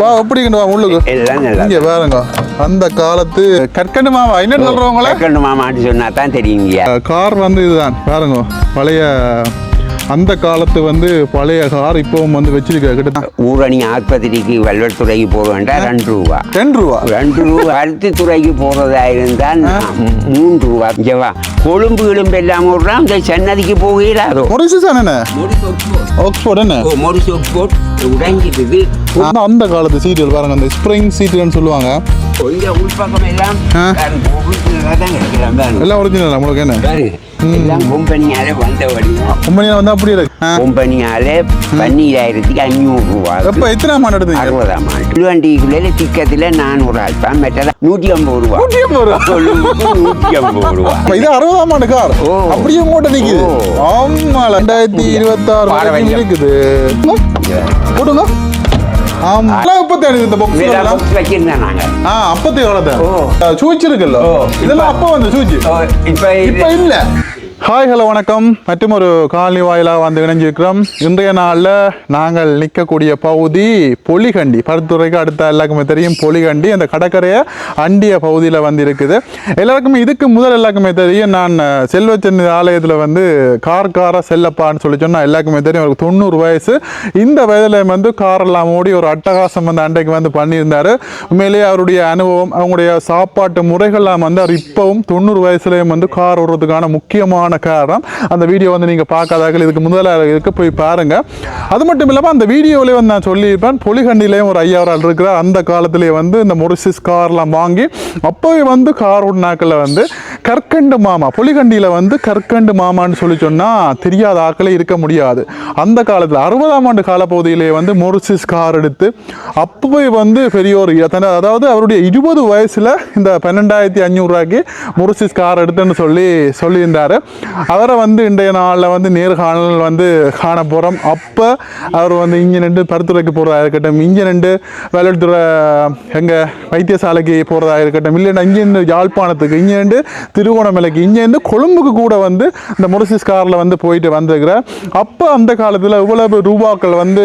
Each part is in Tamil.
வா எப்படி வா உள்ளுக்கு. இங்க பாருங்க. அந்த காலத்து கற்கண்டு மாவா என்ன சொல்றவங்கள? கண்டு மாமாட்டு சொன்னா தான் தெரியுங்க கார் வந்து இதுதான். பாருங்க பழைய அந்த காலத்து வந்து பழைய கார் இப்பவும் வந்து வச்சிருக்க கிட்ட ஊரணி ஆஸ்பத்திரிக்கு வெள்ளத்துறைக்கு போக வேண்டாம் ரெண்டு ரூபா. டென் ரூபா? ரெண்டு ரூபா. பருத்தி துறைக்கு போறதா இருந்தால் மூன்று ரூபா. இங்கவா கொழும்பு கிளம்பு எல்லாம் விடுறான் இந்த சென்னதிக்கு போகிறாரோ மொரிசஸ் என்ன? ஆக்ஸ்போர்ட் என்ன? மொரிஸ் ஒக்ஸ்போர்ட் உடைஞ்சிட்டு அந்த- அந்த காலத்து சீரியல் பாருங்க அந்த ஸ்ப்ரிங் சீரியல்னு சொல்லுவாங்க. கொஞ்சம் உள்பக்கம் எல்லாம் எல்லாம் ஒரிஜினல் உங்களுக்கு என்ன? எல்லாம் கம்பெனியால வந்த வடிவம். கம்பெனியில் வந்து அப்படி இருக்கு. ஆ. கம்பெனியால பன்னீராயிரத்துக்கு அஞ்சூறு ரூபா. எப்ப எத்தனை ஆண்டு எடுத்தீங்க? அறுபதாம் ஆண்டு. நானூறு மற்றது நூற்றி ஐம்பது ரூபா. நூற்றி ஐம்பது ரூபா. நூற்றி ஐம்பது ரூபா. இது அறுபதாம் ஆண்டு கார். ஓ. அப்படியே மூட்டை நிக்குது. ஓ. ஆமா ரெண்டாயிரத்தி இருபத்தி ஆறு பாறை வரைக்கும் வைக்கம். இருக்குது ஆமா. முப்பத்தி ஏழு இந்த பாக்ஸ் வச்சிருந்தேன் நாங்க. ஆ அப்பத்தி இருக்குல்ல. இதெல்லாம் அப்ப வந்து சூச் இப்போ இப்ப இல்ல. ஹாய் ஹலோ வணக்கம். மற்றும் ஒரு காலனி வாயிலாக வந்து இணைஞ்சிருக்கிறோம். இன்றைய நாளில் நாங்கள் நிற்கக்கூடிய பகுதி பொலிகண்டி. பருத்துறைக்கு அடுத்த எல்லாருக்குமே தெரியும் பொலிகண்டி. அந்த கடற்கரையை அண்டிய பகுதியில் வந்து இருக்குது. எல்லாருக்குமே இதுக்கு முதல் எல்லாருக்குமே தெரியும். நான் அஹ், செல்வச்சந்தி ஆலயத்தில் வந்து கார் காரா செல்லப்பான்னு சொல்லி சொன்னால் எல்லாருக்குமே தெரியும். அவருக்கு தொண்ணூறு வயசு. இந்த வயதில் வந்து காரெல்லாம் ஓடி ஒரு அட்டகாசம் வந்து அண்டைக்கு வந்து பண்ணியிருந்தாரு. உண்மையிலேயே அவருடைய அனுபவம் அவங்களுடைய சாப்பாட்டு முறைகள்லாம் வந்து அவர் இப்போவும் தொண்ணூறு வயசுலேயும் வந்து கார் ஓடுறதுக்கான முக்கியமான காரணம். அந்த வீடியோ வந்து நீங்கள் பார்க்காதாக்கள் இதுக்கு முதல்ல இருக்க போய் பாருங்கள் அது மட்டும் இல்லாமல் அந்த வீடியோவிலே வந்து நான் சொல்லியிருப்பேன் பொலிகண்டிலேயும் ஒரு ஐயாவரால் இருக்கிறார். அந்த காலத்திலேயே வந்து இந்த மொரிசிஸ் கார்லாம் வாங்கி அப்போவே வந்து கார் ஓடினாக்களில் வந்து கற்கண்டு மாமா பொலிகண்டியில் வந்து கற்கண்டு மாமான்னு சொல்லி சொன்னால் தெரியாத ஆக்களே இருக்க முடியாது. அந்த காலத்தில் அறுபதாம் ஆண்டு காலப்பகுதியிலே வந்து மொரிசிஸ் கார் எடுத்து அப்போவே வந்து பெரியோர் எத்தனை அதாவது அவருடைய இருபது வயசில் இந்த பன்னெண்டாயிரத்தி அஞ்சூறுரூவாய்க்கு மொரிசிஸ் கார் எடுத்துன்னு சொல்லி சொல்லியிருந்தார். அவரை வந்து இன்றைய நாளில் வந்து நேர்காணல் வந்து காண போகிறோம் அப்போ அவர் வந்து இங்கே நின்று பருத்துறைக்கு போகிறதா இருக்கட்டும். இங்கே நின்று வேலைத்துறை எங்கள் வைத்தியசாலைக்கு போகிறதா இருக்கட்டும். இல்லைன்னா இங்கேருந்து யாழ்ப்பாணத்துக்கு இங்கேருந்து திருகோணமலைக்கு இங்கேருந்து கொழும்புக்கு கூட வந்து இந்த முரசிஸ் காரில் வந்து போயிட்டு வந்திருக்கிறார் அப்போ அந்த காலத்தில் இவ்வளவு ரூபாக்கள் வந்து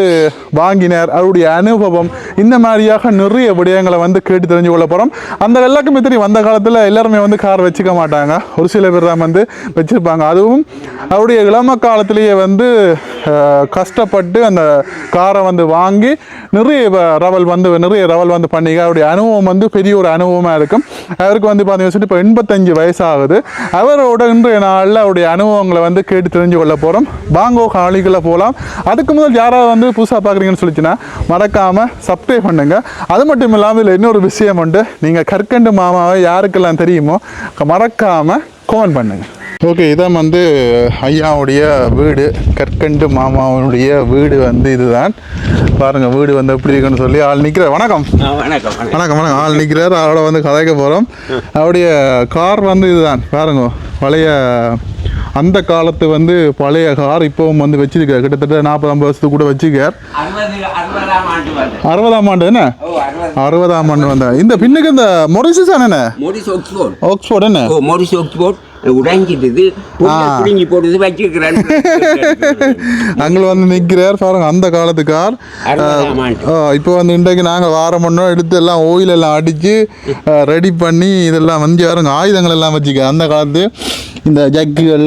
வாங்கினார். அவருடைய அனுபவம் இந்த மாதிரியாக நிறைய விடயங்களை வந்து கேட்டு தெரிஞ்சு கொள்ள போகிறோம் அந்த எல்லாருக்குமே தெரியும் அந்த காலத்தில் எல்லாருமே வந்து கார் வச்சுக்க மாட்டாங்க. ஒரு சில பேர் தான் வந்து வச்சு இருப்பாங்க அதுவும் அவருடைய இளம காலத்திலேயே வந்து கஷ்டப்பட்டு அந்த காரை வந்து வாங்கி நிறைய வ- ரவல் வந்து நிறைய ரவல் வந்து பண்ணிக்க அவருடைய அனுபவம் வந்து பெரிய ஒரு அனுபவமாக இருக்கும். அவருக்கு வந்து பார்த்தீங்கன்னா இப்போ எண்பத்தஞ்சு வயசாகுது. அவரோட இன்றைய நாளில் அவருடைய அனுபவங்களை வந்து கேட்டு தெரிஞ்சு கொள்ள போகிறோம் பாங்கோ காலிக்குள்ளே போகலாம் அதுக்கு முதல் யாராவது வந்து புதுசாக பார்க்குறீங்கன்னு சொல்லிச்சுன்னா மறக்காமல் சப்ஸ்கிரைப் பண்ணுங்கள் அது மட்டும் இல்லாமல் இதில் இன்னொரு விஷயம் உண்டு. நீங்கள் கற்கண்டு மாமாவை யாருக்கெல்லாம் தெரியுமோ மறக்காமல் கமெண்ட் பண்ணுங்கள் ஓகே இதான் வந்து ஐயாவுடைய வீடு கற்கண்டு மாமாவுடைய வீடு வந்து இதுதான். பாருங்க வீடு வந்து எப்படி இருக்குன்னு சொல்லி ஆள் நிற்கிற வணக்கம். வணக்கம் வணக்கம். ஆள் நிற்கிறார் அவரோட வந்து கதைக்க போகிறோம் அவருடைய கார் வந்து இதுதான். பாருங்க பழைய அந்த காலத்து வந்து பழைய கார் இப்போவும் வந்து வச்சிருக்கார். கிட்டத்தட்ட நாற்பது ஐம்பது வருஷத்துக்கு கூட வச்சிருக்கார். அறுபது அறுபதாம் ஆண்டு என்ன? அறுபதாம். ஆண்டு வந்த இந்த பின்னுக்கு இந்த மொரிசஸ் என்ன? ஆக்ஸ்போர்ட் என்ன? மொரிஸ் ஒக்ஸ்போர்ட் உடைஞ்சிட்டுது புளிஞ்சு போடுது வச்சுக்கிறேன் அங்கே வந்து நிற்கிறார் பாருங்க அந்த காலத்து கார். அறுபதாம் ஆண்டு இப்போ வந்து இன்றைக்கு நாங்கள் வாரம் பண்ணோம் எடுத்து எல்லாம் ஓயில் எல்லாம் அடித்து ரெடி பண்ணி இதெல்லாம் வந்து பாருங்க ஆயுதங்கள் எல்லாம் வச்சுக்க அந்த காலத்து இந்த ஜக்குகள்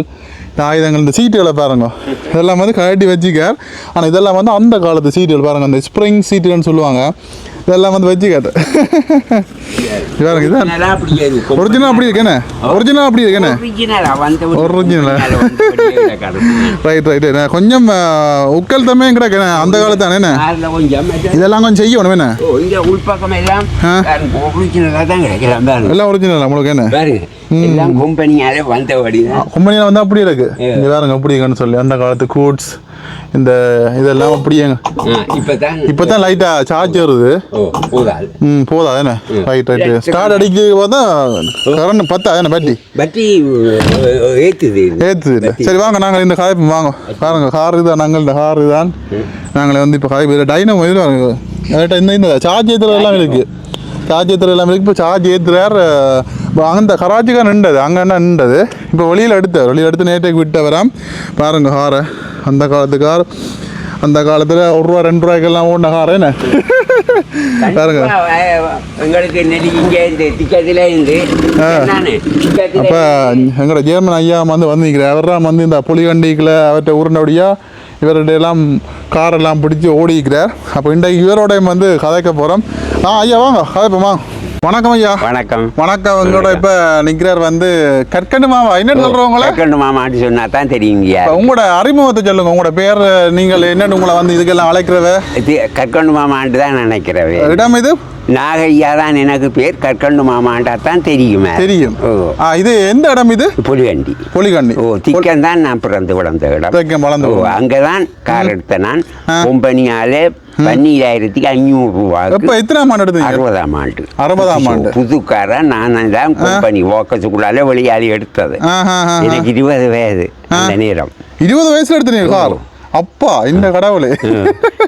ஆயுதங்கள் இந்த சீட்டுகளை பாருங்க. இதெல்லாம் வந்து கழட்டி வச்சுக்கார் ஆனால் இதெல்லாம் வந்து அந்த காலத்து சீட்டுகள் பாருங்க அந்த ஸ்ப்ரிங் சீட்டுகள்னு சொல்லுவாங்க. இதெல்லாம் வந்து வச்சுக்காட்டு பாருங்க இதான். ஒரிஜினல் அப்படி இருக்கேனே? ஒரிஜினல் அப்படி இருக்கேனே? ஒரிஜினலா வந்து? ரைட் ரைட் கொஞ்சம் அஹ், உக்கல் தம்மே கிடக்கேனே அந்த காலத்து தானே கொஞ்சம் மற்ற- இதெல்லாம் கொஞ்சம் செய்யணும் என்ன உள்பக்கம் எல்லாம். ஒரிஜினலாக தான் கிடைக்கலாம் பாருங்க. எல்லாம் ஒரிஜினல் நம்மளுக்கு என்ன? எல்லாம் கம்பெனியால வந்தபடி தான் கம்பெனியில் வந்து அப்படி இருக்கு. இங்க பாருங்க அப்படி இருக்குன்னு சொல்லி. அந்த காலத்து கூட்ஸ் இந்த இதெல்லாம் அப்படியேங்க இப்போ தான் தான் லைட்டாக சார்ஜ் வருது. ம் போதா என்ன? ரைட் ரைட் ஸ்டார்ட் அடிக்க பார்த்தா கரண்ட் பத்தா என்ன பேட்டரி பட்டி ஏற்றுது இல்லை சரி வாங்க நாங்கள் இந்த காய்ப்பு வாங்க. பாருங்க கார் இதுதான் நாங்கள் இந்த கார் தான். நாங்கள் வந்து இப்போ இதில் டைனமோ இதில் இந்த இந்த சார்ஜ் ஏற்றுறது எல்லாம் இருக்குது சார்ஜ் ஏற்றுறது எல்லாம் இருக்குது இப்போ சார்ஜ் ஏற்றுறார் அந்த கராச்சிக்கா நின்றது அங்கே என்ன நின்றது? இப்போ வெளியில் எடுத்தார் வெளியில் எடுத்து நேற்றுக்கு விட்ட வராம் பாருங்க காரை அந்த காலத்து கார் அந்த காலத்தில் ஒரு ரூபா ரெண்டு ரூபாய்க்கெல்லாம் ஓடின கார் என்ன? பாருங்க. எங்களுக்கு அப்போ எங்களோட ஜேர்மன் ஐயா வந்து வந்து நிற்கிறார் அவர்தான் வந்து இந்த புலிகண்டிக்கில் அவர்கிட்ட உருண்டபடியா இவர்கிட்ட எல்லாம் காரெல்லாம் பிடிச்சி ஓடிக்கிறார் அப்போ இன்றைக்கு இவரோட வந்து கதைக்க போகிறோம் ஆ ஐயா வாங்க கதைப்போமா வணக்கம் ஐயா. வணக்கம். வணக்கம். எங்களோட இப்போ நிற்கிறார் வந்து கற்கண்டு மாமா என்னன்னு சொல்கிறவங்கள கற்கண்டு மாமான்னு சொன்னா தான் தெரியுங்க உங்களோட அறிமுகத்தை சொல்லுங்க. உங்களோட பேர் நீங்கள் என்னன்னு உங்களை வந்து இதுக்கெல்லாம் அழைக்கிறவ? கற்கண்டு மாமான்ட்டு தான் நினைக்கிறவே இடம் இது? நாகையா தான் எனக்கு பேர். கற்கண்டு மாமாண்டா தான் தெரியுமே. தெரியும். இது எந்த இடம் இது? புலிகண்டி. புலிகண்டி. ஓ திக்கம் தான் நான் பிறந்து வளர்ந்த இடம். திக்கம் வளர்ந்த ஓ இடம். அங்கதான் கார் எடுத்த நான். கம்பெனியால பன்னீராயிரத்தி அஞ்சூறு எப்போ ரூபாய்க்கு எத்தனாம் ஆண்டு அறுபதாம் ஆண்டு. அறுபதாம் ஆண்டு. புது காரை நான் தான் கம்பெனி ஓக்கத்துக்குள்ளால வெளியாளி எடுத்தது. எனக்கு இருபது வயது அந்த நேரம். இருபது வயசுல எடுத்தீங்க கார் அப்பா இந்த கடவுளே.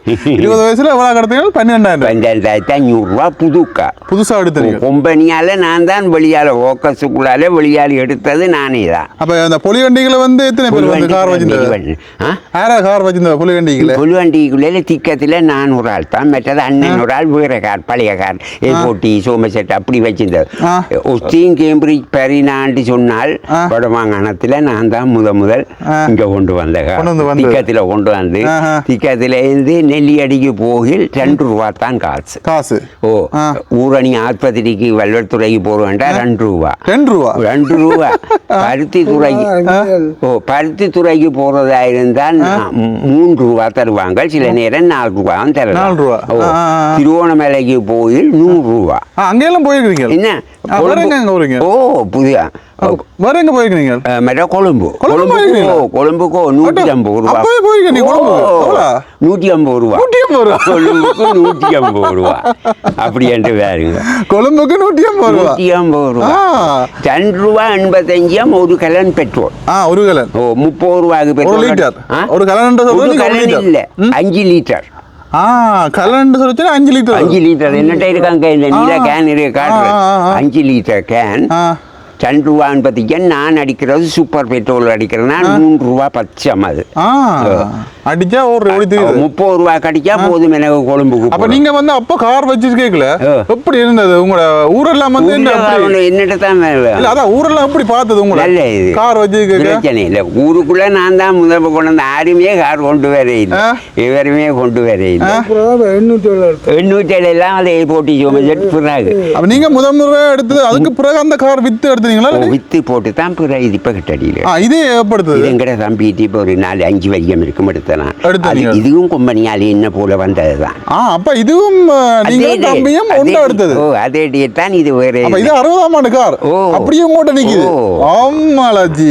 இருபது வயசுல எவ்வளவு கடத்தீங்க பன்னிரெண்டாயிரம். பன்னெண்டாயிரத்தி அஞ்சூறு ரூபா புது கார் புதுசா எடுத்தீங்க. கம்பெனியால நான் தான் வெளியால ஓக்கத்துக்குள்ளால வெளியாளி எடுத்தது நானே தான். அப்ப அந்த புலிகண்டிகளை வந்து எத்தனை பேர் வந்து கார் வச்சிருந்தது? யாரா கார் வச்சிருந்த புலிகண்டிகளை புல்வண்டிக்குள்ளே திக்கத்தில் நான் ஒரு ஆள் தான் மற்றது அண்ணன் ஒரு ஆள் வேற கார் பழைய கார் ஏர்போட்டி சோமசெட் அப்படி வச்சிருந்தது. ஒஸ்டின் கேம்பிரிட்ஜ் பெரினாண்டு சொன்னால். வடமாகாணத்தில் நான் தான் முத முதல். இங்க கொண்டு வந்த கார். திக்கத்தில் கொண்டு வந்து. திக்கத்தில் இருந்து நெல்லியடிக்கு போகில் ரெண்டு ரூபா தான் காசு. காசு. ஓ. ஊரணி ஆஸ்பத்திரிக்கு வல்வத்துறைக்கு வேண்டாம் ரெண்டு ரூபா ரெண்டு ரூபா ரெண்டு ரூபா பருத்தி துறைக்கு ஓ பருத்தி துறைக்கு போறதா இருந்தால் மூன்று ரூபா தருவாங்க சில நேரம் நாலு ரூபா தரலாம். ரூபா. ஓ. திருவோணமலைக்கு போயில் நூறு ரூபா அங்கெல்லாம் போயிருக்கீங்க என்ன? ஓ புதிய? வேற எங்க போயிருக்கீங்க? மற்ற கொழும்பு. கொழும்பு? கொழும்புக்கோ நூற்றி ஐம்பது ரூபா? நூற்றி ஐம்பது ரூபா நூற்றி ஐம்பது ரூபா. கொழும்புக்கு நூற்றி ஐம்பது ரூபா. அப்படி என்று வேறுங்க. கொழும்புக்கு நூற்றி ஐம்பது ரூபா? நூற்றி ஐம்பது ரூபா. ஆ. ரெண்டு ரூபா எண்பத்தஞ்சாம் ஒரு கலன் பெட்ரோல். ஆ ஒரு கலன். ஓ முப்பது ரூபாய்க்கு ஒரு பெட்ரோல். லிட்டர். ஆ? ஒரு கலன் ஒரு சொல்றது கலன் லிட்டர். இல்ல. அஞ்சு லிட்டர். ஆ சொல்லிச்சுன்னா அஞ்சு லிட்டர் அஞ்சு லிட்டர் என்னட்ட இருக்காங்க? இந்த நீல. கேன் இருக்கு காட்டுறேன். அஞ்சு லிட்டர் கேன் ரெண்டு ரூபா எண்பத்திக்கு நான் அடிக்கிறது சூப்பர் பெட்ரோல் அடிக்கிறேன்னா மூன்று ரூபா பச்சம் அது அடிச்சா ஒரு ஓடி தெரியுது. முப்பது ரூபா கடிச்சா போதும் எனக்கு கொழும்புக்கு அப்ப. நீங்க வந்து அப்ப கார் வச்சிருக்கீங்கள. எப்படி இருந்தது? உங்களோட ஊரெல்லாம் வந்து என்னட்ட தான். இல்ல அதான் ஊரெல்லாம் எப்படி பார்த்தது உங்களை? நல்ல இது கார் வச்சிருக்கீங்க? பிரச்சனை இல்லை. ஊருக்குள்ள நான் தான் முதல் கொண்டு வந்து. யாருமே கார் கொண்டு வர இல்லை. இவருமே கொண்டு வர இல்லை. எண்ணூற்றி ஏழு எல்லாம் அதை போட்டி பிறகு அப்ப நீங்க முதல் முறை எடுத்தது அதுக்கு பிறகு அந்த கார் வித்து எடுத்தீங்களா? வித்து போட்டு தான் பிறகு இது இப்போ கிட்டடியில் ஆ இதே ஏற்படுத்துது? எங்கட தம்பிட்டு இப்போ ஒரு நாலு அஞ்சு வரியம் இருக்கும் எடுத்தீங்க. இதுவும் கொம்பனியால் என்ன போல வந்தது தான் ஆ அப்ப இதுவும் தம்பியும் ஒன்றா எடுத்தது ஓ அதே டே தான் இது வேற. அப்ப இது அறுபதாம் ஆண்டு கார். ஓ. அப்படியே உங்கள்கிட்ட நிக்குது. ஓ. ஆமாலாஜி.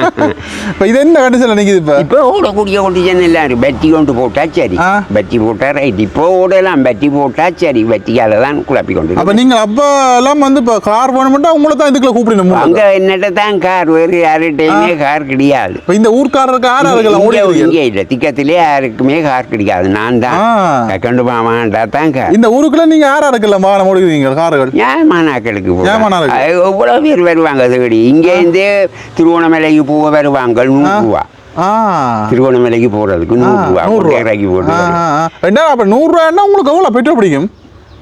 இப்ப இது என்ன கண்டிஷன்ல நிக்குது இப்ப? இப்போ ஓடக்கூடிய கொண்டிஜன் எல்லாரும் பட்டி கொண்டு போட்டா சரி. பட்டி போட்டா ரைட் இப்போ ஓடலாம். பட்டி போட்டா சரி. பட்டியால தான் குழப்பி கொண்டு அப்ப நீங்க அப்ப எல்லாம் வந்து இப்ப கார் வேணும்னா உங்களை தான் இதுக்குள்ள கூப்பிடணும் அங்க என்னட்ட தான் கார் வேறு யார்கிட்டயுமே கார் கிடையாது. இந்த ஊர்க்காரருக்கு இருக்கலாம் இங்க- திக்கத்திலே யாருக்குமே கார் கிடைக்காது. நான் தான். கண்டு மாமாண்டா தான் கார் இந்த ஊருக்குள்ள நீங்க யாரா இருக்கலாம் வாகனம் ஓடுகிறீங்க? கார்கள். அது எவ்வளவு பேர் வருவாங்க அதுபடி இங்க இருந்து திருவோணமலைக்கு போக வருவாங்க நூறு ரூபா. ஆ. திருவோணமலைக்கு போறதுக்கு ஆ, நூறு ரூபா நூறு ரூபா. இறக்கி போட்டு ஆ, ஆ, ஆ. ரெண்டா அப்ப நூறு ரூபாய்னா உங்களுக்கு எவ்வளவு பெட்ரோல் பிடிக்கும்?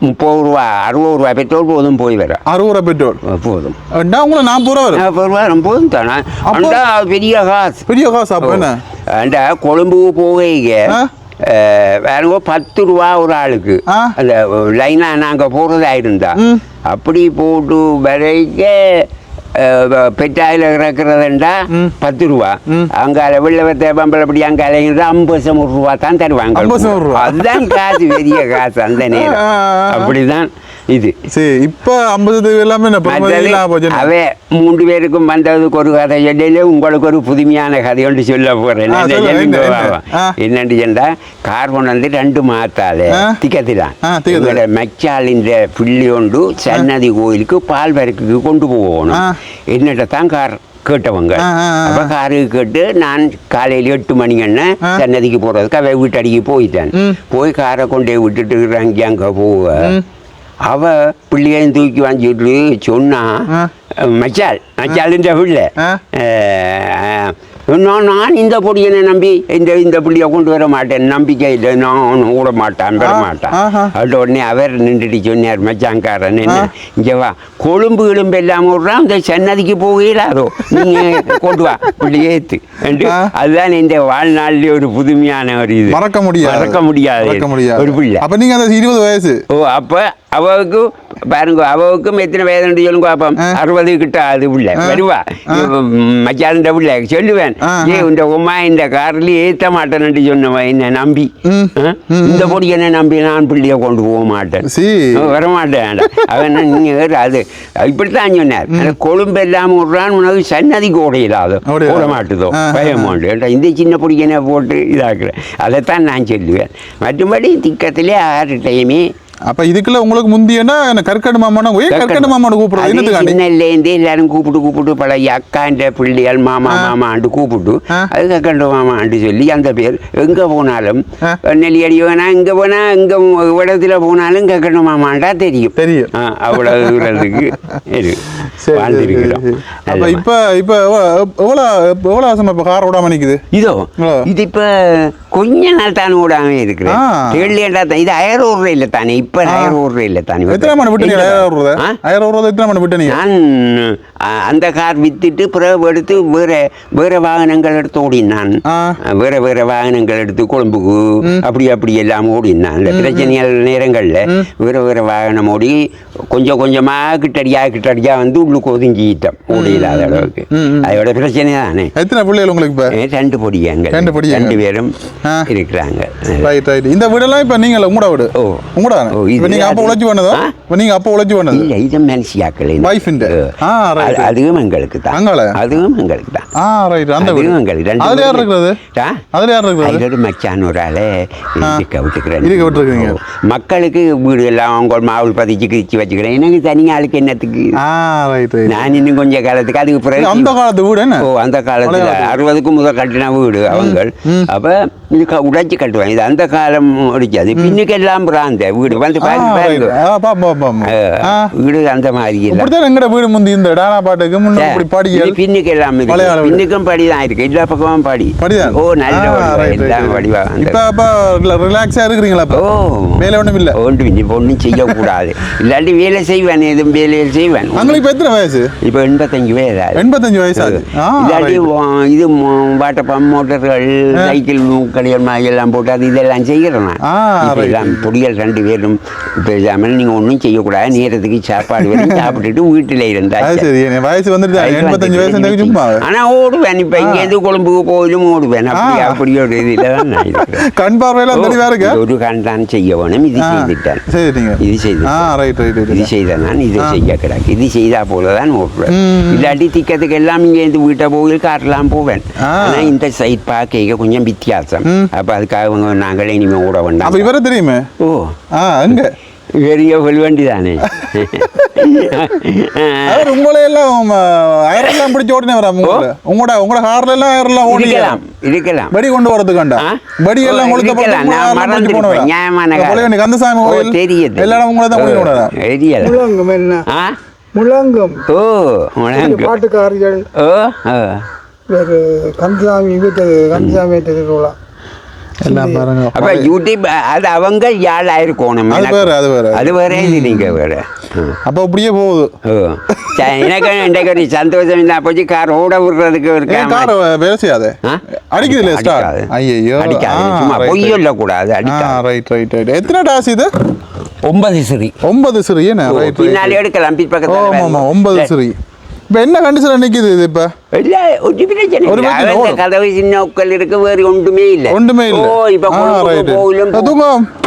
முப்பது ரூபா அறுபது ரூபா பெட்ரோல் போதும் போய் வர. அறுபது ரூபா பெட்ரோல்? போதும். ரெண்டா உங்களுக்கு நாற்பது ரூபா வரும் நாற்பது ரூபா போதும் தானே? அண்டா பெரிய காசு. பெரிய காசு அப்ப என்ன? அந்த கொழும்பு போகைங்க ஆ. வேற பத்து ரூபா ஒரு ஆளுக்கு. அந்த லைனா நாங்க போறதா இருந்தா. அப்படி போட்டு வரைக்க பெட்டாயில் இறக்குறதுண்டா. பத்து ரூபா ம். அங்கால வெள்ளவத்தை பம்பளப்படி அங்கால இருந்தா ஐம்பது நூறு ரூபா தான் தருவாங்க 50 நூறு ரூபா. அதுதான் காசு பெரிய காசு அந்த நேரம். அப்படிதான் இது சரி இப்ப ஐம்பது எல்லாமே? அவே மூன்று பேருக்கும் வந்ததுக்கு ஒரு கதை சொல்லையில உங்களுக்கு ஒரு புதுமையான கதை ஒன்று சொல்ல போறேன் ஆ, என்ன சொல்லுங்க, சொல்லுங்க என்ன, பாப்பா. என்ன? ஆ. என்னன்னு சொன்னா கார் கொண்டு வந்து ரெண்டு மாத்தால. திக்கத்திதான் ஆ, திக்கத்தில. மெச்சாலின் பிள்ளை கொண்டு சன்னதி கோயிலுக்கு பால் வரைக்கு கொண்டு போகணும். என்னட்ட தான் கார் கேட்டவங்க. அப்ப காரு கேட்டு நான் காலையில எட்டு மணிக்கு ஆ. சன்னதிக்கு போறதுக்கு அவ வீட்டடிக்கு போயிட்டேன். போய் காரை கொண்டு விட்டுட்டு அங்கே அங்க போவ ம். அவ பிள்ளையையும் தூக்கி வாங்கிட்டு சொன்னா. மச்சால் மச்சாலுன்ற பிள்ளை நான் நான் இந்த பொடியனை நம்பி இந்த இந்த புள்ளியை கொண்டு வர மாட்டேன். நம்பிக்கை இல்லை. நான் விட மாட்டான் ஆ, மாட்டான். அது உடனே அவர் நின்றுட்டு சொன்னார் மச்சாங்காரன் என்ன? இங்கே வா. கொழும்பு கிளும்பு எல்லாம் விடுறான் இந்த சன்னதிக்கு போகிறாரோ நீங்க கொண்டு வா இப்படி ஆ. அதுதான் இந்த வாழ்நாள்லயே ஒரு புதுமையான ஒரு இது. மறக்க முடியாது. மறக்க முடியாது. ஒரு பிள்ளை. அப்ப நீங்க அந்த இருபது வயசு. ஓ அப்ப அவவுக்கு பாருங்க அவவுக்கும் எத்தனை வயதுன்னு சொல்லுங்க பாப்போம். அறுபது கிட்ட அது பிள்ளை ஆ. வருவா. மச்சாந்த பிள்ளை சொல்லுவேன். ஏ இந்த உமா இந்த கார்ல ஏத்த மாட்டேன்னு சொன்னவன் என்ன நம்பி? இந்த பொடி என்ன நம்பி? நான் பிள்ளைய கொண்டு போக மாட்டேன். சி. வர மாட்டேன் அவன் என்ன, நீங்க அது. இப்படித்தான் சொன்னார். கொழும்பு எல்லாம் விடுறான் உனக்கு சன்னதிக்கு ஓடையிலாது ஓடையிலாது. ஓட மாட்டுதோ. பயம் உண்டு. இந்த சின்ன பிடிக்கனை போட்டு இதாக்குறேன். அதைத்தான் நான் சொல்லுவேன். மற்றபடி திக்கத்திலே ஆறுட்டையுமே அப்ப இதுக்குள்ள உங்களுக்கு முந்தியன்னா கற்கண்டு மாமானா ஏன் கற்கண்டு மாமானு கூப்பிடுறது என்னத்துக்காண்டி சின்னலேருந்து எல்லாரும் கூப்பிட்டு கூப்பிட்டு பழைய அக்கான்ற பிள்ளைகள் மாமா மாமாண்டு கூப்பிட்டு ஆ. அது கக்கண்டு மாமாண்டு சொல்லி அந்த பேர் எங்க போனாலும். நெல்லியடி வேணா இங்க போனா இங்க இடத்துல போனாலும் கக்கண்டு மாமாண்டா தெரியும் தெரியும். அவ்வளவு தூரத்துக்கு வாழ்ந்திருக்கிறோம். அப்ப இப்ப இப்ப எவ்வளவு எவ்வளவு இப்ப கார் ஓடாம நிக்குது இதோ. இது இப்ப கொஞ்ச நாள் தானே ஓடாம இருக்கிறேன். கேள்வியண்டா தான். இது அயர் ஓடுற இல்லை தானே? இப்ப அயர் ஓடுற இல்லை தானே? எத்தனை மணி விட்டு நீங்க ரூபா எத்தனை மணி விட்டு நீங்க நான் அந்த கார் வித்துட்டு பிறகு எடுத்து வேற வேற வாகனங்கள் எடுத்து ஓடினான். வேற வேற வாகனங்கள் எடுத்து கொழும்புக்கு அப்படி அப்படி எல்லாம் ஓடினான். இந்த பிரச்சனைகள் நேரங்கள்ல வேற வேற வாகனம் ஓடி கொஞ்சம் கொஞ்சமா கிட்டடியா கிட்டடியா வந்து உள்ளுக்கு ஒதுங்கிட்டோம். ஓடியில்லாத அளவுக்கு. ம், ம். அதோட பிரச்சனை தானே? எத்தனை பிள்ளைகள் உங்களுக்கு ரெண்டு பொடியங்கள். ரெண்டு பேரும். இருக்கிறாங்க. ரைட் ரைட் இந்த வீடெல்லாம் இப்ப நீங்க உங்களோட வீடு? ஓ. உங்களோட இப்ப நீங்க அப்ப உழைச்சு பண்ணதோ? இப்ப நீங்க அப்ப உழைச்சு பண்ணது இல்ல இது Wife ന്റെ? ஆ, right. அதுவும் எங்களுக்கு தான். அங்காள? அதுவும் எங்களுக்கு தான். ஆ ரைட் அந்த வீடு. எங்களுக்கு. ரெண்டு அதுல யார். இருக்கிறது? அதுல யார் இருக்கிறது? அதில் மச்சான் ஒரு ஆளை. இருக்க விட்டுக்கிறேன். இருக்க விட்டுருக்கீங்க. மக்களுக்கு வீடு எல்லாம் அவங்க மாவுள் பதிச்சு கிழிச்சு வச்சுக்கிறேன். எனக்கு தனி ஆளுக்கு என்னத்துக்கு? ஆ ரைட் ரைட் நான் இன்னும் கொஞ்ச காலத்துக்கு அதுக்கு பிறகு அந்த காலத்து வீடு என்ன? ஓ அந்த காலத்துல. அறுபதுக்கு முதல் கட்டின வீடு அவங்க அப்ப இது உடைச்சு கட்டுவாங்க இது அந்த காலம் உடைச்சது பின்னுக்கு எல்லாம் பிராந்த வீடு வந்து வீடு அந்த மாதிரி எங்கட வீடு முந்தி இந்த டானா பாட்டுக்கு முன்ன இப்படி படியல் இது பின்னுக்கு எல்லாம். பின்னுக்கும் படி தான் இருக்கு எல்லா பக்கமும் படி ஓ நல்ல எல்லாம். வடிவா இப்ப அப்ப ரிலாக்ஸா இருக்கிறீங்களா ஓ வேலை ஒண்ணும் இல்ல ஒன்று இப்போ ஒன்றும் செய்யக்கூடாது இல்லாட்டி வேலை செய்வேன் எதுவும் வேலையில் செய்வேன் உங்களுக்கு இப்ப எத்தனை வயசு இப்போ எண்பத்தஞ்சு ஆகுது. எண்பத்தஞ்சு வயசு இல்லாட்டி இது வாட்டர் பம்ப் மோட்டர்கள் சைக்கிள் மாதிரி எல்லாம் போட்டு அது இதெல்லாம் செய்கிறேன் இப்போ. எல்லாம் பொடிகள் ரெண்டு பேரும் பேசாமல் நீங்கள் ஒன்றும் செய்யக்கூடாது. நேரத்துக்கு சாப்பாடு வரையும் சாப்பிட்டுட்டு வீட்டில் இருந்தா சரி வயசு வந்துட்டு வயசு எண்பத்தஞ்சு வயசு வந்துட்டு இருந்தா சும்மா ஆனா ஓடுவேன் இப்ப இங்க இருந்து கொழும்புக்கு போயிலும் ஓடுவேன். அப்படி. அப்படி ஒரு இதுல தான் நான். கண் இது ஒரு கண்டான் செய்ய வேணும். இது செய்துட்டேன். இது செய்து இது செய்த நான் இது. செய்ய கிடக்கு. இது செய்தா போல தான் ஓடுவேன். இல்லாட்டி திக்கத்துக்கு எல்லாம் இங்கே இருந்து வீட்டை போய் காட்டலாம் போவேன். ஆ. ஆனா இந்த சைட் பார்க்க கொஞ்சம் வித்தியாசம். அப்ப அதுக்காக அவங்க நாங்களே இனிமே ஓட அப்ப வேண்டாம் இவரை தெரியுமே? ஓ. ஆ அங்க. பெரிய கொல்வண்டி தானே அவர் உங்களை எல்லாம் அயரெல்லாம் பிடிச்சு ஓடினே வரா உங்களோட உங்களோட கார்ல எல்லாம் அயரெல்லாம் ஓடி இருக்கலாம் வெடி கொண்டு வரதுக்காண்டா ஆ? வெடி எல்லாம் மறந்துருப்பேன். நியாயமான. கந்தசாமி கோயில் தெரியுது. எல்லாரும் உங்களை தான் முழங்கும் என்ன? ஆ? முழங்கும். ஓ உனக்கு பாட்டுக்காரர்கள் ஓ கந்தசாமி கந்தசாமி திருவிழா. எல்லாம் பாருங்க. அப்ப யூடியூப் அது அவங்க யாழ் ஆயிருக்கணும். அது வேற, அது வேற. அது வேற இது நீங்க வேற. அப்ப அப்படியே போகுது. எனக்கு இன்றைக்கு ஒரு சந்தோஷம் தான் போச்சு கார் ஓட விடுறதுக்கு ஏன் கார் வேலை செய்யாதே? அடிக்குது இல்லையா ஸ்டார். ஐயோ அடிக்காது சும்மா பொய் சொல்லக்கூடாது அடிக்காது ரைட் ரைட் ரைட் எத்தனை டாஸ் இது? ஒன்பது சரி ஒன்பது சிறு என்ன? ரைட் பின்னாலே எடுக்கலாம் ஓ ஆமா ஆமா ஒன்பது பிற்பக்கத்தில் சிறு. இப்ப என்ன கண்டிஷன் நிக்குது இது இப்ப? கதவு சின்ன உட்கள் இருக்கு வேறு ஒன்றுமே இல்ல ஒன்றுமே இல்ல ஓ இப்ப. போகலும் ஆ, தூங்க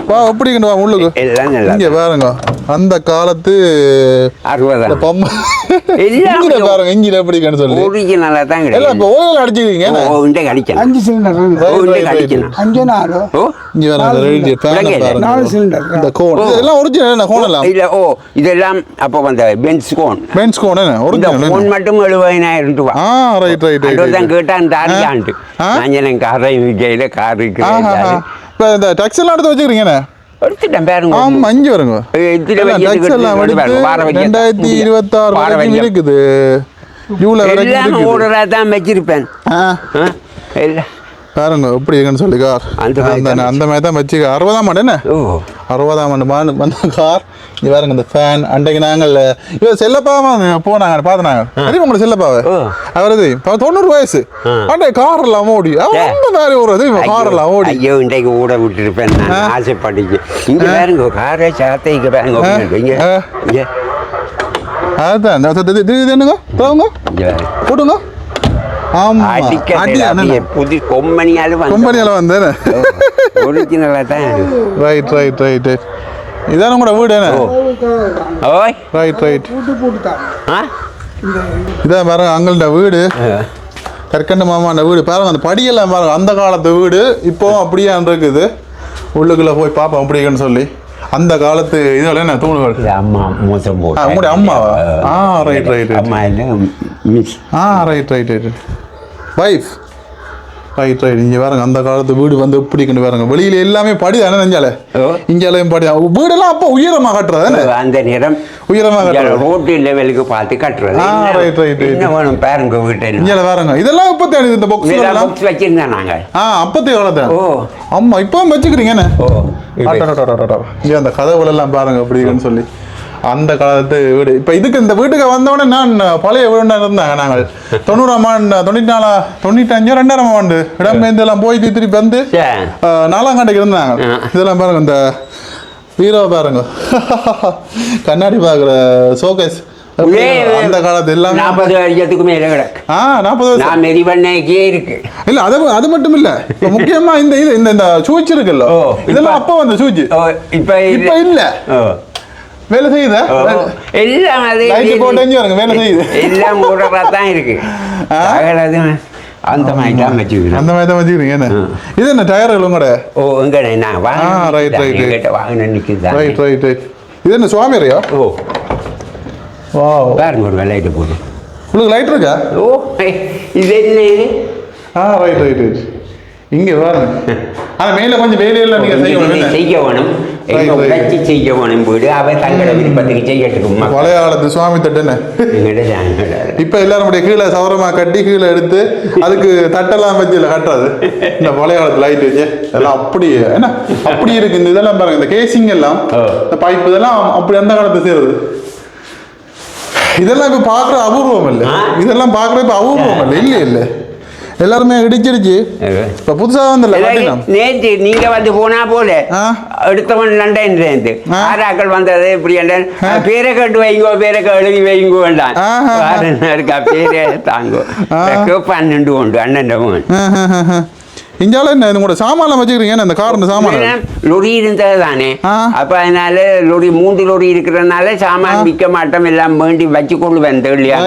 வா எப்படி வா உள்ளுக்கு எல்லாம் நல்லா இங்க பாருங்க அந்த காலத்து இந்த அறுபதாம் பொம்மை எல்லாம் பாருங்க இங்கில எப்படின்னு சொல்லி ஒரிஜினலா தான் கிடையாது இப்ப ஓயில் அடிச்சிருக்கீங்க? ஓ இந்த கடிக்கலாம் அஞ்சு சிலிண்டர். கடிக்கலாம் அஞ்சு நாலு ஓ இங்க வேற அந்த ரேடியோ ஃபேன் விளங்கல. பாருங்க நாலு சிலிண்டர் இந்த கோன் ஓ. இதெல்லாம் ஒரிஜினல் என்ன கோன் எல்லாம் இல்ல ஓ இதெல்லாம் அப்போ வந்த பென்ஸ் கோன் பென்ஸ் கோன் என்ன இந்த ஒரிஜினல் கோன் மட்டும் எழுபதினாயிரம் ரூபா ஆ ரைட் ரைட் ரைட் கேட்டான் தாரியான்ட்டு? நான் எனக்கு காரை விற்கையில கார் இருக்கிறேன் இப்ப இந்த டக்ஸ் எல்லாம் எடுத்து வச்சுக்கிறீங்க என்ன எடுத்துட்டேன் பாருங்க ஆமா இங்க வருங்க இதுல எல்லாம் வைக்கிறதுக்கு டக்ஸ் எல்லாம் எடுத்து எடுத்து பாருங்க. வார வைக்க ரெண்டாயிரத்தி. இருபத்தாறு வார வரைக்கும். இருக்குது ஜூல வரைக்கும். ஓடுறா தான் வச்சிருப்பேன்? எல்லாம் பாருங்க எப்படி இருக்குன்னு சொல்லி கார். அந்த அந்த மாதிரி தான் வச்சு அறுபதாம் ஆண்டு என்ன? அறுபதாம் ஆண்டு மா- வந்த கார். இது பாருங்க இந்த ஃபேன் அன்றைக்கு நாங்கள் இவர் செல்லப்பாவா போனாங்க பார்த்துனாங்க தெரியும் உங்களுக்கு செல்லப்பாவை? ஓ. அவர் இது இப்ப தொண்ணூறு வயசு. அன்றைய கார் எல்லாம் ஓடி. அந்த மாதிரி ஒரு இது கார் எல்லாம் ஓடி. ஐயோ இன்றைக்கு ஊட விட்டுருப்பேன் நான் ஆசைப்பட்டுச்சு இங்க பாருங்க காரை சாத்தை இங்க பாருங்க அதுதான் இது- என்னங்க? பாருங்க. போட்டுங்க ஆமா அடிக்க அடி அப்படியே புது கொம்பனியாலும் கொம்பனியால வந்தேன் தான். ரைட் ரைட் ரைட் ரைட் இதான உங்களோட வீடு என்ன ஓய். ரைட் ரைட் இதான் பாருங்க அங்கள்ட வீடு. கற்கண்டு மாமாண்ட வீடு. பாருங்க அந்த படியெல்லாம் பாருங்க அந்த காலத்து வீடு. இப்போ அப்படியே இருக்குது. உள்ளுக்குள்ள போய் பார்ப்போம் அப்படிங்கன்னு சொல்லி. அந்த காலத்து இதெல்லாம் என்ன தூணுகள்? அம்மா மோசம் ஆ, போட்டு உங்களுடைய அம்மாவா? ஆ ரைட் ரைட் ரைட் அம்மா இல்லை மிஸ். ஆ right right right wife right right இங்கே பாருங்க அந்த காலத்து வீடு வந்து எப்படி கண்டு பாருங்க. வெளியில எல்லாமே படி தானே நெஞ்சால. இங்கேயும் படி வீடெல்லாம் அப்போ உயரமாக கட்டுறது அந்த நிறம். உயரமாக கட்டுறது. ரோட்டு லெவலுக்கு பார்த்து கட்டுறது. right, right. என்ன வேணும் பாருங்க வீட்டில் இங்கே பாருங்க. இதெல்லாம் இப்போ தேடி இந்த பாக்ஸ் எல்லாம். பாக்ஸ் வச்சிருந்தோம் நாங்க. ஆ அப்பத்தைய காலத்தை ஓ. ஆமா இப்போ வச்சுக்கிறீங்க என்ன? ஓ அந்த கதவுல எல்லாம் பாருங்க அப்படின்னு சொல்லி. அந்த காலத்து வீடு. இப்போ இதுக்கு இந்த வீட்டுக்கு வந்தவொடனே நான் பழைய வீடு இருந்தாங்க நாங்கள். தொண்ணூறாம் ஆண்டு தொண்ணூற்றி நாலா தொண்ணூத்தஞ்சு ரெண்டாயிரம் ஆண்டு இடம்பெயர்ந்து எல்லாம் போய் திருப்பி வந்து நாலாம் கண்டைக்கு இருந்தாங்க. இதெல்லாம் பாருங்க இந்த ஹீரோ பாருங்க. கண்ணாடி பார்க்குற உள்ளே அந்த காலத்து எல்லாமே நாற்பது வருஷத்துக்கு மேல கிடக்கு. ஆ நாற்பது வருஷம். நான் மெரிவண்ணைக்கே இருக்கு. இல்ல அது அது மட்டும் இல்ல. இப்ப முக்கியமா இந்த இது இந்த இந்த சூச் இருக்குல்ல. இதெல்லாம் அப்ப வந்த சூச் ஓ இப்ப இப்ப இல்ல. வேலை செய்யுதா? எல்லாம் அதே லைட் போட்டு பாருங்க வேலை செய்யுது. எல்லாம் ஊறதா தான் இருக்கு. அந்த மாதிரி தான் வச்சுக்கிறோம். அந்த மாதிரி தான் வச்சுக்கிறீங்க என்ன? இது என்ன டயர்களும் கூட ஓ இங்க நான் ஆ, right, right, right. வாங்க வாங்கின நிற்குதா ரைட் ரைட் ரைட் இது என்ன சுவாமியரையா ஓ. வா பாருங்க ஒரு வெள்ளையிட்டு போடு. உங்களுக்கு லைட் இருக்கா? ஓ இது என்ன இது? ஆ ரைட் ரைட் ரைட் இங்க பாருங்க. ஆனா மேல கொஞ்சம் வேலையெல்லாம் நீங்க செய்யணும் இதை என்ன? செய்ய வேணும். எங்க. உழைச்சி வீடு அவ விருப்பத்துக்கு சுவாமி தட்டு என்ன? இப்ப எல்லாரும் கீழே சவரமா கட்டி கீழே எடுத்து அதுக்கு தட்டெல்லாம் வச்சு கட்டுறது. இந்த காலத்து லைட் வச்சு. என்ன? அப்படி இருக்கு. இந்த இதெல்லாம் பாருங்க இந்த கேசிங் எல்லாம். இந்த பைப் இதெல்லாம் அப்படி அந்த காலத்து செய்யறது இதெல்லாம் இப்ப பாக்குற அபூர்வம் இல்ல? இதெல்லாம் பாக்குற இப்ப அபூர்வம் இல்ல. இல்ல இல்ல. எல்லாருமே இடிச்சிருச்சு இப்ப புதுசா கட்டினம் நேற்று நீங்க வந்து போனா போல. ஆ. அடுத்தவன் லண்டன் சேர்ந்து ஆ. ஆறாக்கள் வந்தது இப்படி பேரை கட்டு வைங்கோ பேரை எழுதி வைங்கோ வேண்டாம். இருக்கா பேரே தாங்கோ. பன்னெண்டு உண்டு அண்ணன் இங்கால என்ன கூட சாமான்லாம் வச்சுக்கிறீங்க? இந்த கார் சாமான் லொரி இருந்தது தானே. அப்ப அதனால லொரி மூன்று லொரி இருக்கிறதுனால சாமான் விற்க மாட்டோம் எல்லாம் வேண்டி வச்சு கொண்டு வந்தேன் இல்லையா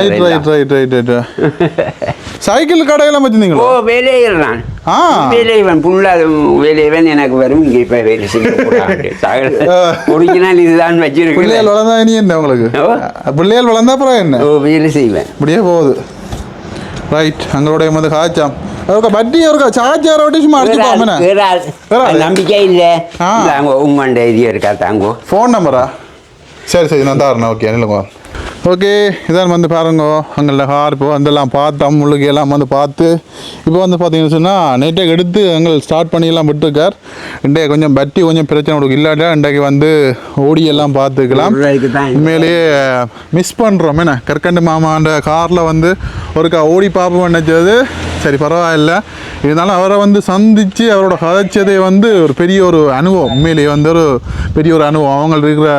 சைக்கிள் கடையெல்லாம் ஓ வச்சிருந்தீங்களா வேலையிறான் ஆ. வேலைவன் புள்ள வேலைவன் எனக்கு வரும். இங்க இப்ப வேலை செய்ய. ஒரிஜினல் இதுதான் பிள்ளைகள் வச்சிருக்கேன் வளர்ந்தா இனி என்ன உங்களுக்கு? ஓ. பிள்ளைகள் வளர்ந்தா அப்புறம் என்ன? ஓ வேலை செய்வேன். இப்படியே போகுது. ரைட் எங்களுடைய வந்து காய்ச்சாம். அவருக்கு பட்டி அவருக்கு சார்ஜர் விட்டு சும்மா. வேற ஆள். நம்பிக்கை இல்ல. தாங்க உங்கண்ட இது இருக்கா தாங்கோ. ஃபோன் நம்பரா சரி சரி நான் தாரணேன் ஓகே இல்லைங்க ஓகே இதான் வந்து பாருங்க அங்கே கார் இப்போ அதெல்லாம் பார்த்தோம் முள்ளுக்கு எல்லாம் வந்து பார்த்து இப்போ வந்து பார்த்தீங்கன்னு சொன்னால் நைட்டே எடுத்து எங்கள் ஸ்டார்ட் பண்ணி எல்லாம் விட்டுருக்கார். இன்றைய கொஞ்சம் பட்டி கொஞ்சம் பிரச்சனை கொடுக்கு இல்லாட்டா இன்றைக்கு வந்து ஓடி எல்லாம் பார்த்துக்கலாம். உண்மையிலேயே மிஸ் பண்ணுறோம் என்ன கற்கண்டு மாமான்ற காரில் வந்து ஒருக்கா ஓடி பார்ப்போம் நினச்சது சரி பரவாயில்ல. இருந்தாலும் அவரை வந்து சந்தித்து அவரோட கதைச்சதே வந்து ஒரு பெரிய ஒரு அனுபவம். உண்மையிலேயே வந்து ஒரு பெரிய ஒரு அனுபவம். அவங்க இருக்கிற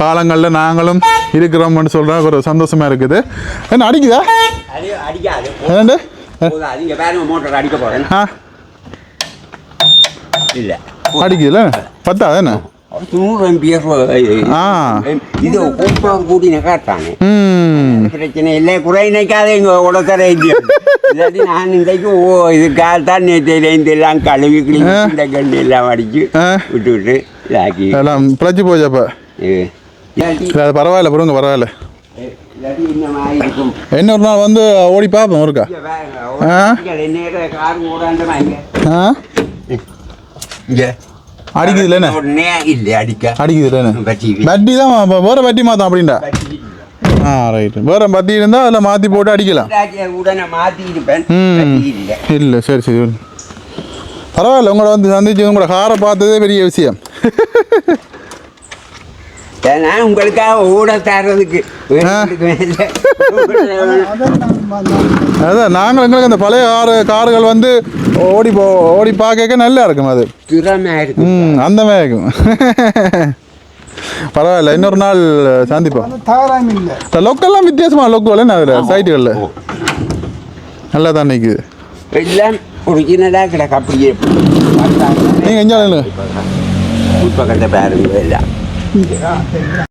காலங்களில் நாங்களும் இருக்கிறோம்னு சொல்கிற ஒரு சந்தோஷமாக இருக்குது. என்ன அடிக்குதா? போறேன். ஆ. இல்ல. அடிக்குதுல பத்தாது என்ன? நூறு எம்பிஎஃப். இது? கூட்டம் பிரச்சனை இல்லை குறை நினைக்காத இங்க இந்தியா இல்லாட்டி நான் இன்றைக்கு ஓ இதுக்காக தான் நேற்று எல்லாம் கழுவி கிளி ஆ. இந்த கண்ணு எல்லாம் அடிச்சு. விட்டு விட்டு இதாக்கி. எல்லாம் பிழைச்சி போச்சு அப்போ. இது. பரவாயில்ல பிறங்க பரவாயில்ல இல்லாட்டி இந்த மாதிரி இருக்கும் என்ன ஒரு நாள் வந்து ஓடி பார்ப்போம் ஒருக்கா ஆ. இங்க? அடிக்குதுல என்ன? உடனே இல்லை அடிக்க. அடிக்குதுல என்ன? பட்டி பட்டி தான் வேற பட்டி மாத்தோம் அப்படின்டா. ஆ ரைட் வேற பத்தி இருந்தால் அதில் மாற்றி போட்டு அடிக்கலாம். உடனே மாத்தி இருப்பேன். ம். இல்லை. சரி சரி. பரவாயில்ல உங்களை வந்து சந்திச்சு உங்களோட காரை பார்த்ததே பெரிய விஷயம். ஏன்னா உங்களுக்காக ஓட தர்றதுக்கு அதான் நான் ம- நான் அதான் நாங்கள் எங்களுக்கு அந்த பழைய காரு கார்கள் வந்து ஓடி போ ஓடி பார்க்க நல்லா இருக்கும் அது. ம் அந்த மாதிரி இருக்கும். பரவாயில்ல இன்னொரு நாள் சந்திப்போம். லொக்கெல்லாம் வித்தியாசமா லொக்கல் என்ன அதில் சைட்டுகளில்? நல்லா தான் நிற்குது எல்லாம் ஒரிஜினலாக கிடக்கு அப்படியே. நீங்கள் எங்கே பக்கத்தை பாருங்க எல்லாம். Chim.